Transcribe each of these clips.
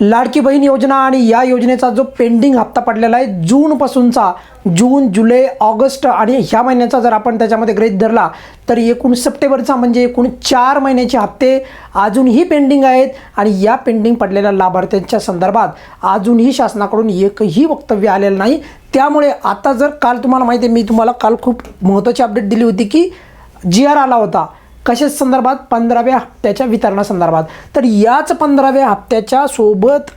लाडकी बहीण योजना आणि या योजनेचा जो पेंडिंग हप्ता पडलेला आहे जूनपासूनचा जून जुलै ऑगस्ट आणि ह्या महिन्याचा जर आपण त्याच्यामध्ये गृहीत धरला तर एकूण सप्टेंबरचा म्हणजे एकूण चार महिन्याचे हप्ते अजूनही पेंडिंग आहेत आणि या पेंडिंग पडलेल्या लाभार्थ्यांच्या संदर्भात अजूनही शासनाकडून एकही वक्तव्य आलेलं नाही. त्यामुळे आता जर काल तुम्हाला माहिती आहे मी तुम्हाला काल खूप महत्त्वाची अपडेट दिली होती की जी आर आला होता. कशा संदर्भात? पंधराव्या हप्त्याच्या वितरणासंदर्भात तर याच पंधराव्या हप्त्याच्या सोबत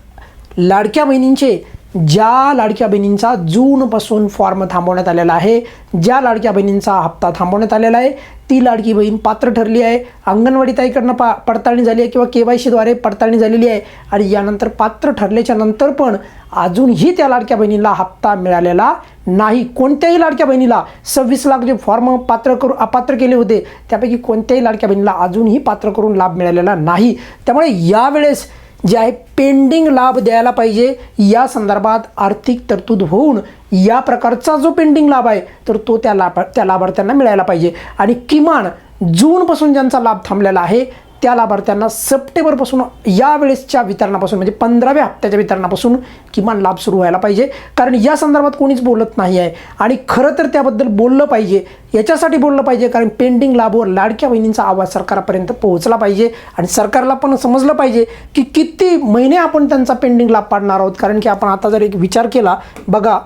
लाडक्या बहिणींचे ज्या लाडक्या बहिणींचा जूनपासून फॉर्म थांबवण्यात आलेला आहे ज्या लाडक्या बहिणींचा हप्ता थांबवण्यात आलेला आहे ती लाडकी बहीण पात्र ठरली आहे. अंगणवाडी ताईकडनं पा पडताळणी झाली आहे किंवा के वाय सीद्वारे पडताळणी झालेली आहे. आणि यानंतर पात्र ठरल्याच्या नंतर पण अजूनही त्या लाडक्या बहिणीला हप्ता मिळालेला नाही. कोणत्याही लाडक्या बहिणीला सव्वीस लाख जे फॉर्म पात्र करू अपात्र केले होते त्यापैकी कोणत्याही लाडक्या बहिणीला अजूनही पात्र करून लाभ मिळालेला नाही. त्यामुळे यावेळेस जे आहे पेंडिंग लाभ द्यायला पाहिजे या संदर्भात आर्थिक तरतूद होऊन या प्रकारचा जो पेंडिंग लाभ आहे तर तो त्या लाभ त्या लाभार्थ्यांना मिळायला पाहिजे. आणि किमान जूनपासून ज्यांचा लाभ थांबलेला आहे त्या लाभार्थ्यांना सप्टेंबरपासून या वेळेसच्या वितरणापासून म्हणजे पंधराव्या हप्त्याच्या वितरणापासून किमान लाभ सुरू व्हायला पाहिजे. कारण या संदर्भात कोणीच बोलत नाही आहे. आणि खरं तर त्याबद्दल बोललं पाहिजे. याच्यासाठी बोललं पाहिजे कारण पेंडिंग लाभवर लाडक्या बहिणींचा आवाज सरकारपर्यंत पोहोचला पाहिजे. आणि सरकारला पण समजलं पाहिजे की किती महिने आपण त्यांचा पेंडिंग लाभ पाडणार आहोत. कारण की आपण आता जर एक विचार केला बघा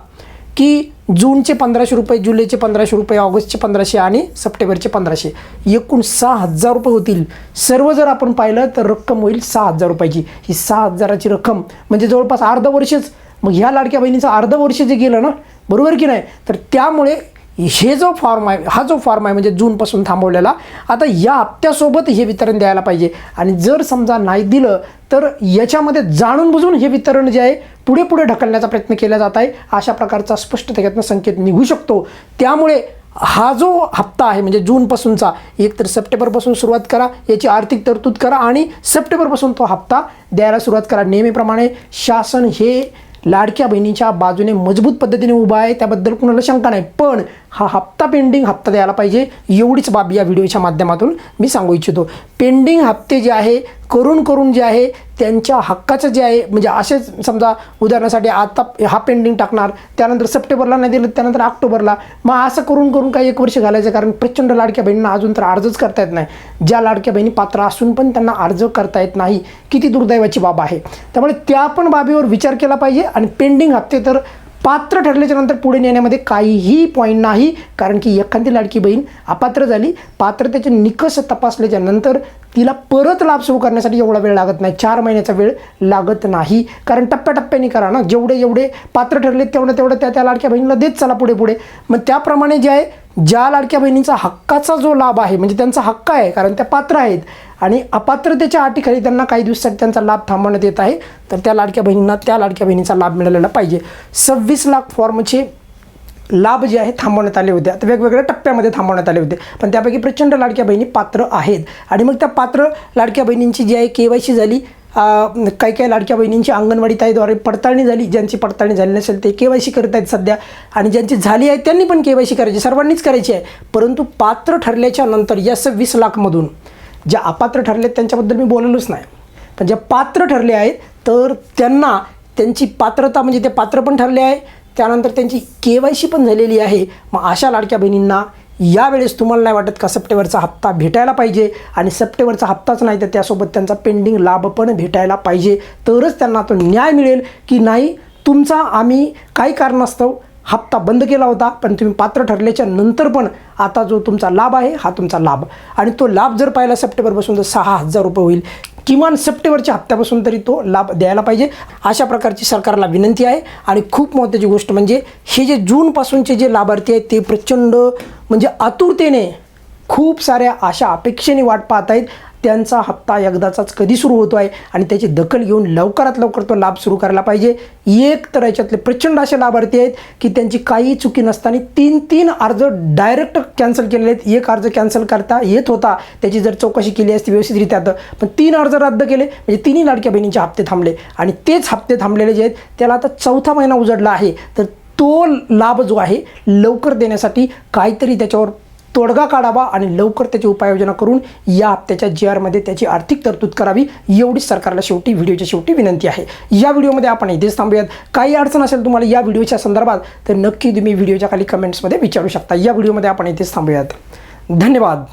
की जूनचे पंधराशे रुपये जुलैचे पंधराशे रुपये ऑगस्टचे पंधराशे आणि सप्टेंबरचे पंधराशे. एकूण सहा हजार रुपये होतील. सर्व जर आपण पाहिलं तर रक्कम होईल सहा हजार रुपयाची. ही सहा हजाराची रक्कम म्हणजे जवळपास अर्ध वर्षच. मग ह्या लाडक्या बहिणीचं अर्ध वर्ष जे गेलं ना बरोबर की नाही? तर त्यामुळे हे जो फॉर्म आहे हा जो फॉर्म आहे म्हणजे जूनपासून थांबवलेला आता या हप्त्यासोबत हे वितरण द्यायला पाहिजे. आणि जर समजा नाही दिलं तर याच्यामध्ये जाणून बुजून हे वितरण जे आहे पुढे पुढे ढकलण्याचा प्रयत्न केला जात आहे अशा प्रकारचा स्पष्ट त्याच्यातनं संकेत निघू शकतो. त्यामुळे हा जो हप्ता आहे म्हणजे जूनपासूनचा एक तर सप्टेंबरपासून सुरुवात करा याची आर्थिक तरतूद करा आणि सप्टेंबरपासून तो हप्ता द्यायला सुरुवात करा. नेहमीप्रमाणे शासन हे लाडक्या बहिणीच्या बाजूने मजबूत पद्धतीने उभा आहे त्याबद्दल कुणाला शंका नाही. पण हा हप्ता पेंडिंग हप्ता द्यायला पाहिजे. एवढीच बाब या व्हिडिओच्या माध्यमातून मी सांगू इच्छितो. पेंडिंग हप्ते जे आहे करून करून जे आहे त्यांच्या हक्काचं जे आहे म्हणजे असेच समजा उदाहरणासाठी आता हा पेंडिंग टाकणार त्यानंतर सप्टेंबरला नाही दिलं त्यानंतर ऑक्टोबरला. मग असं करून करून काही एक वर्ष घालायचं कारण प्रचंड लाडक्या बहिणींना अजून तर अर्जच करता येत नाही. ज्या लाडक्या बहिणी पात्र असून पण त्यांना अर्ज करता येत नाही. किती दुर्दैवाची बाब आहे. त्यामुळे त्या पण बाबीवर विचार केला पाहिजे आणि पेंडिंग हप्ते तर पात्र ठरल्याच्या नंतर पुढे नेण्यामध्ये काहीही पॉईंट नाही. कारण की एखादी लाडकी बहीण अपात्र झाली पात्रतेचे निकष तपासल्याच्या नंतर तिला परत लाभ सुरू करण्यासाठी एवढा वेळ लागत नाही. चार महिन्याचा वेळ लागत नाही. कारण टप्प्याटप्प्याने करा ना. जेवढे जेवढे पात्र ठरले तेवढं तेवढं त्या त्या लाडक्या बहिणीला देत चला पुढे पुढे मग त्याप्रमाणे जे आहे ज्या लाडक्या बहिणींचा हक्काचा जो लाभ आहे म्हणजे त्यांचा हक्क आहे कारण त्या पात्र आहेत आणि अपात्रतेच्या अटीखाली त्यांना काही दिवसासाठी त्यांचा लाभ थांबवण्यात येत आहे तर त्या लाडक्या बहिणींना त्या लाडक्या बहिणीचा लाभ मिळालेला पाहिजे. सव्वीस लाख फॉर्मचे लाभ जे आहे थांबवण्यात आले होते. आता वेगवेगळ्या टप्प्यामध्ये थांबवण्यात आले होते. पण त्यापैकी प्रचंड लाडक्या बहिणी पात्र आहेत. आणि मग त्या पात्र लाडक्या बहिणींची जी आहे के वाय सी झाली. काही काही लाडक्या बहिणींची अंगणवाडी ताईद्वारे पडताळणी झाली. ज्यांची पडताळणी झाली नसेल ते के वाय सी करत आहेत सध्या. आणि ज्यांची झाली आहे त्यांनी पण के वाय सी करायची. सर्वांनीच करायची आहे. परंतु पात्र ठरल्याच्या नंतर या सव्वीस लाखमधून ज्या अपात्र ठरले आहेत त्यांच्याबद्दल मी बोललोच नाही. पण ज्या पात्र ठरले आहेत तर त्यांना त्यांची पात्रता म्हणजे ते पात्र पण ठरले आहे. त्यानंतर त्यांची के वाय सी पण झालेली आहे. मग अशा लाडक्या बहिणींना यावेळेस तुम्हाला नाही वाटत का सप्टेंबरचा हप्ता भेटायला पाहिजे? आणि सप्टेंबरचा हप्ताच नाही तर त्यासोबत त्यांचा पेंडिंग लाभ पण भेटायला पाहिजे. तरच त्यांना तो न्याय मिळेल की नाही? तुमचा आम्ही काही कारणास्तव हप्ता बंद केला होता पण तुम्ही पात्र ठरल्याच्या नंतर पण आता जो तुमचा लाभ आहे हा तुमचा लाभ. आणि तो लाभ जर पाहिला सप्टेंबरपासून तर सहा हजार रुपये होईल. किमान सप्टेंबरच्या हप्त्यापासून तरी तो लाभ द्यायला पाहिजे. अशा प्रकारची सरकारला विनंती आहे. आणि खूप महत्त्वाची गोष्ट म्हणजे हे जे जूनपासूनचे जे लाभार्थी आहेत ते प्रचंड म्हणजे आतुरतेने खूप साऱ्या अशा अपेक्षेने वाट पाहत आहेत. त्यांचा हप्ता एकदाचाच कधी सुरू होतो आहे आणि त्याची दखल घेऊन लवकरात लवकर तो लाभ सुरू करायला पाहिजे. एक तर याच्यातले प्रचंड असे लाभार्थी आहेत की त्यांची काही चुकी नसताना तीन तीन अर्ज डायरेक्ट कॅन्सल केलेले आहेत. एक अर्ज कॅन्सल करता येत होता. त्याची जर चौकशी केली असती व्यवस्थितरित्या तर. पण तीन अर्ज रद्द केले. म्हणजे तिन्ही लाडक्या बहिणींचे हप्ते थांबले. आणि तेच हप्ते थांबलेले जे आहेत त्याला आता चौथा महिना उजडला आहे. तर तो लाभ जो आहे लवकर देण्यासाठी काहीतरी त्याच्यावर तोडगा काढावा आणि लवकर त्याची उपाययोजना करून या हप्त्याच्या जी आरमध्ये त्याची आर्थिक तरतूद करावी एवढीच सरकारला शेवटी व्हिडिओच्या शेवटी विनंती आहे. या व्हिडिओमध्ये आपण इथेच थांबूयात. काही अडचण असेल तुम्हाला या व्हिडिओच्या संदर्भात तर नक्की तुम्ही व्हिडिओच्या खाली कमेंट्समध्ये विचारू शकता. या व्हिडिओमध्ये आपण इथेच थांबूयात. धन्यवाद.